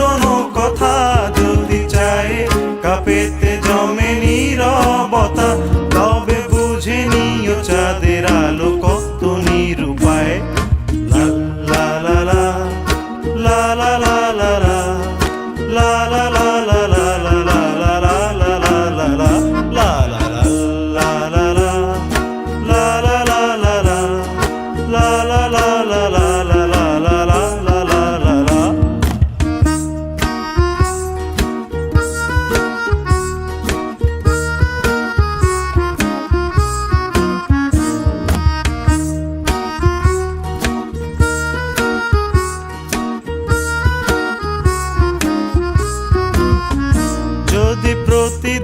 পুরনো কথা যদি চায় কাপেতে জমে নীরবতা।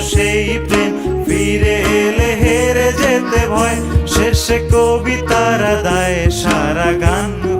সেই প্রেম। ফিরে এলে হেরে যেতে ভয়। শেষে কবিতারা দায় সারা গান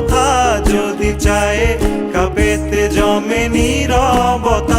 কথা যদি চায় কাপেতে জমে নীরবতা